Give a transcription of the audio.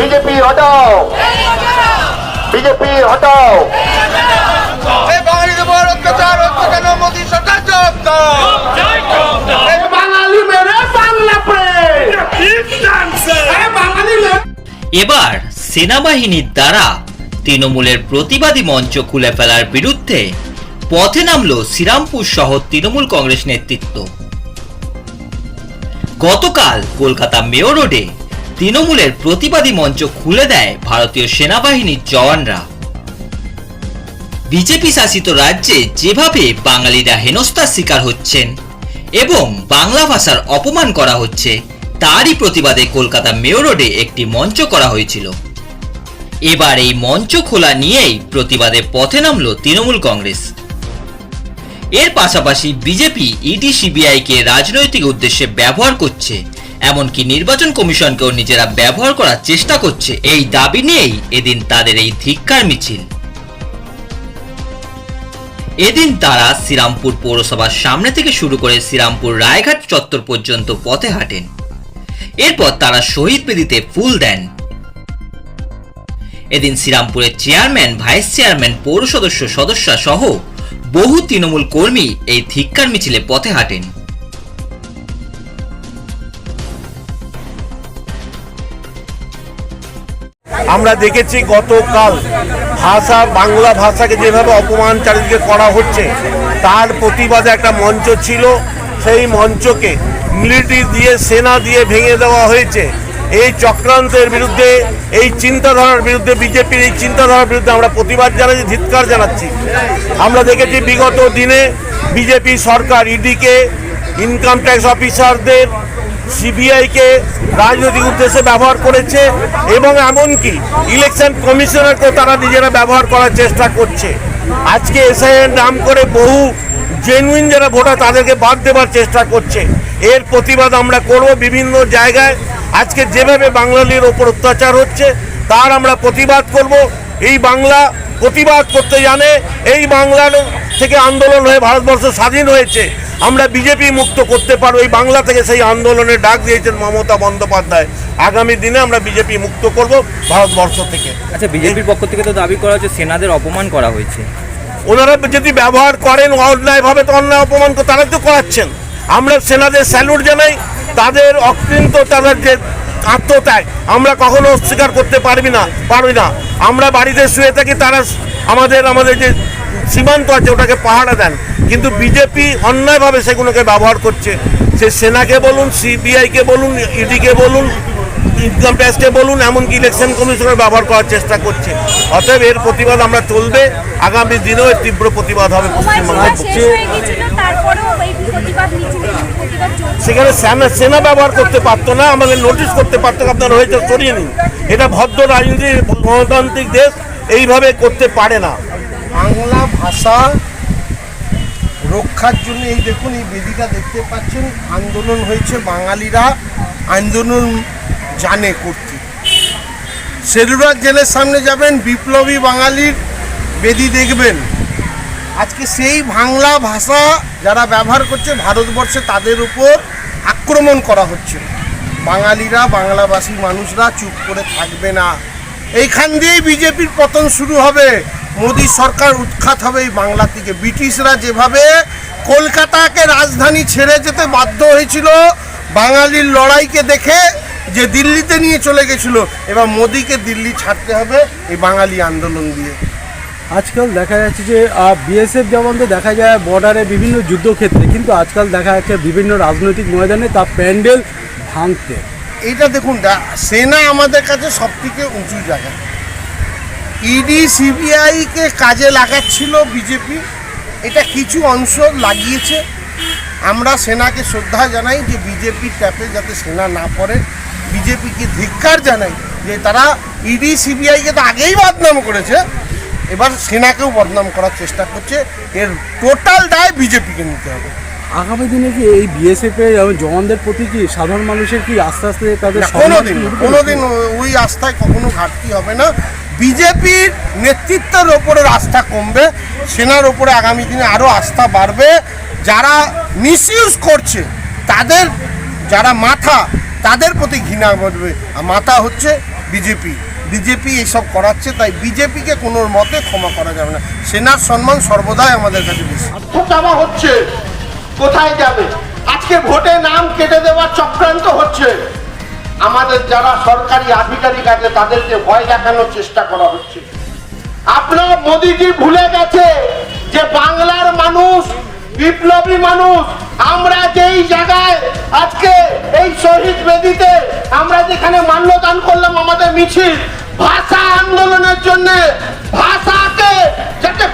BJP হটাও। BJP হটাও। এবার সেনাবাহিনীর দ্বারা তৃণমূলের প্রতিবাদী মঞ্চ খুলে ফেলার বিরুদ্ধে পথে নামল শ্রীরামপুর শহর তৃণমূল কংগ্রেস নেতৃত্ব। গতকাল কলকাতা মেয়র রোডে তৃণমূলের প্রতিবাদী মঞ্চ খুলে দেয় ভারতীয় সেনাবাহিনীর জওয়ানরা। বিজেপি শাসিত রাজ্যে যেভাবে বাঙালিরা হেনস্থার শিকার হচ্ছেন এবং বাংলা ভাষার অপমান করা হচ্ছে, তারই প্রতিবাদে কলকাতা মেয়র রোডে একটি মঞ্চ করা হয়েছিল। এবার এই মঞ্চ খোলা নিয়েই প্রতিবাদে পথে নামল তৃণমূল কংগ্রেস। এর পাশাপাশি বিজেপি, ইডি সিবিআইকে রাজনৈতিক উদ্দেশ্যে ব্যবহার করছে এমনকি নির্বাচন কমিশনকেও নিজেরা ব্যবহার করার চেষ্টা করছে। এই দাবি নিয়েই এদিন তাদের এই ধিক্কার মিছিল। এদিন তারা শ্রীরামপুর পৌরসভার সামনে থেকে শুরু করে শ্রীরামপুর রায়ঘাট চত্বর পর্যন্ত পথে হাঁটেন। এরপর তারা শহীদ বেদিতে ফুল দেন। এদিন শ্রীরামপুরের চেয়ারম্যান, ভাইস চেয়ারম্যান পৌর সদস্য সদস্যা সহ বহু তৃণমূল কর্মী এই ধিক্কার মিছিলে পথে হাঁটেন। আমরা দেখেছি গতকাল ভাষা, বাংলা ভাষাকে যেভাবে অপমান চারিদিকে করা হচ্ছে, তার প্রতিবাদে একটা মঞ্চ ছিল। সেই মঞ্চকে মিলিটারি দিয়ে, সেনা দিয়ে ভেঙে দেওয়া হয়েছে। এই চক্রান্তের বিরুদ্ধে, এই চিন্তাধারার বিরুদ্ধে, বিজেপির এই চিন্তাধারার বিরুদ্ধে আমরা প্রতিবাদ জানাচ্ছি, ধিৎকার জানাচ্ছি। আমরা দেখেছি বিগত দিনে বিজেপি সরকার, ইডিকে ইনকাম ট্যাক্স অফিসারদের সিবিআইকে রাজনৈতিক উদ্দেশ্যে ব্যবহার করেছে এবং এমনকি ইলেকশন কমিশনারকেও তারা নিজেরা ব্যবহার করার চেষ্টা করছে। আজকে এসআইয়ের নাম করে বহু জেনুইন যারা ভোটার তাদেরকে বাদ দেওয়ার চেষ্টা করছে। এর প্রতিবাদ আমরা করব বিভিন্ন জায়গায়। আজকে যেভাবে বাঙালির ওপর অত্যাচার হচ্ছে, তার আমরা প্রতিবাদ করব। এই বাংলা প্রতিবাদ করতে জানে, এই বাংলার থেকে আন্দোলন হয়ে ভারতবর্ষ স্বাধীন হয়েছে আমরা বিজেপি মুক্ত করতে পারব। এই বাংলা থেকে সেই আন্দোলনের ডাক দিয়েছেন মমতা বন্দ্যোপাধ্যায়। আগামী দিনে আমরা বিজেপি মুক্ত করব ভারতবর্ষ থেকে। আচ্ছা বিজেপির পক্ষ থেকে তো দাবি করা হচ্ছে সেনাদের অপমান করা হয়েছে। ওনারা যদি ব্যবহার করেন অন্যায়ভাবে তো অন্যায় অপমান তারা তো করাচ্ছেন। আমরা সেনাদের স্যালুট জানাই তাদের অক্লিন্ত তাদের যে আত্মত্যাগ আমরা কখনো অস্বীকার করতে পারবি না পারবি না। আমরা বাড়িতে শুয়ে থাকি তারা আমাদের আমাদের যে সীমান্ত আছে ওটাকে পাহারা দেন। কিন্তু বিজেপি অন্যায়ভাবে সেগুলোকে ব্যবহার করছে। সে সেনাকে বলুন সিবিআইকে বলুন ইডিকে বলুন ইনকাম ট্যাক্সকে বলুন এমনকি ইলেকশন কমিশনের ব্যবহার করার চেষ্টা করছে। অতএব এর প্রতিবাদ আমরা চলবে। আগামী দিনেও এর তীব্র প্রতিবাদ হবে সেখানে সেনা সেনা ব্যবহার করতে পারতো না আমাদের নোটিশ করতে পারতো আপনার হয়েছে সরিয়ে নিন। এটা ভদ্র রাজনীতি গণতান্ত্রিক দেশ এইভাবে করতে পারে না। বাংলা ভাষা রক্ষার জন্য এই দেখুন, এই বেদিটা দেখতে পাচ্ছেন, আন্দোলন হয়েছে বাঙালিরা আন্দোলন জানে করতে। সেলুলার জেলের সামনে যাবেন, বিপ্লবী বাঙালির বেদি দেখবেন। আজকে সেই বাংলা ভাষা যারা ব্যবহার করছে ভারতবর্ষে, তাদের উপর আক্রমণ করা হচ্ছে। বাঙালিরা বাংলাভাষী মানুষরা চুপ করে থাকবে না। এইখান দিয়েই বিজেপির পতন শুরু হবে। মোদী সরকার উৎখাত হবে এই বাংলা থেকে। ব্রিটিশরা যেভাবে কলকাতাকে রাজধানী ছেড়ে যেতে বাধ্য হয়েছিল বাঙালির লড়াইকে দেখে যে দিল্লিতে নিয়ে চলে গেছিল এবার মোদীকে দিল্লি ছাড়তে হবে এই বাঙালি আন্দোলন দিয়ে। আজকাল দেখা যাচ্ছে যে বিএসএফ জওয়ানদের দেখা যায় বর্ডারে বিভিন্ন যুদ্ধক্ষেত্রে কিন্তু আজকাল দেখা যাচ্ছে বিভিন্ন রাজনৈতিক ময়দানে তা প্যান্ডেল ভাঙতে। এইটা দেখুন সেনা আমাদের কাছে সব থেকে উঁচু জায়গা। ইডি সিবিআইকে কাজে লাগাচ্ছিল বিজেপি। এটা কিছু অংশ লাগিয়েছে। আমরা সেনাকে শ্রদ্ধা জানাই যে বিজেপির ট্যাপে যাতে সেনা না পড়ে। বিজেপিকে ধিক্কার জানাই যে তারা ইডি সিবিআইকে তো আগেই বদনাম করেছে। এবার সেনাকেও বদনাম করার চেষ্টা করছে। এর টোটাল দায় বিজেপিকে নিতে হবে। আগামী দিনে কি এই বিএসএফ এর জওয়ানদের প্রতি কি সাধারণ মানুষের কি আস্তে আস্তে তাদের কোনোদিন কোনোদিন ওই আস্থায় কখনো ঘাটতি হবে না। বিজেপির নেতৃত্বের ওপরে আস্থা কমবে, সেনার ওপরে আগামী দিনে আরও আস্থা বাড়বে। যারা মিসইউজ করছে, তাদের যারা মাথা, তাদের প্রতি ঘৃণা বাড়বে আর মাথা হচ্ছে বিজেপি। বিজেপি এইসব করাচ্ছে, তাই বিজেপিকে কোনো মতে ক্ষমা করা যাবে না। সেনার সম্মান সর্বদাই আমাদের কাছে বেশি। চাওয়া হচ্ছে, কোথায় যাবে? আজকে ভোটে নাম কেটে দেওয়ার চক্রান্ত হচ্ছে। আমাদের যারা সরকারি আধিকারিক আছে, তাদেরকে ভয় দেখানোর চেষ্টা করা হচ্ছে। আপনার মোদিজি ভুলে গেছে যে বাংলার মানুষ, বিপ্লবী মানুষ, আমরা যেই জায়গায় আজকে এই শহীদ বেদিতে আমরা যেখানে মাল্যদান করলাম আমাদের মিছিল, ভাষা আন্দোলনের জন্য, ভাষাকে যাতে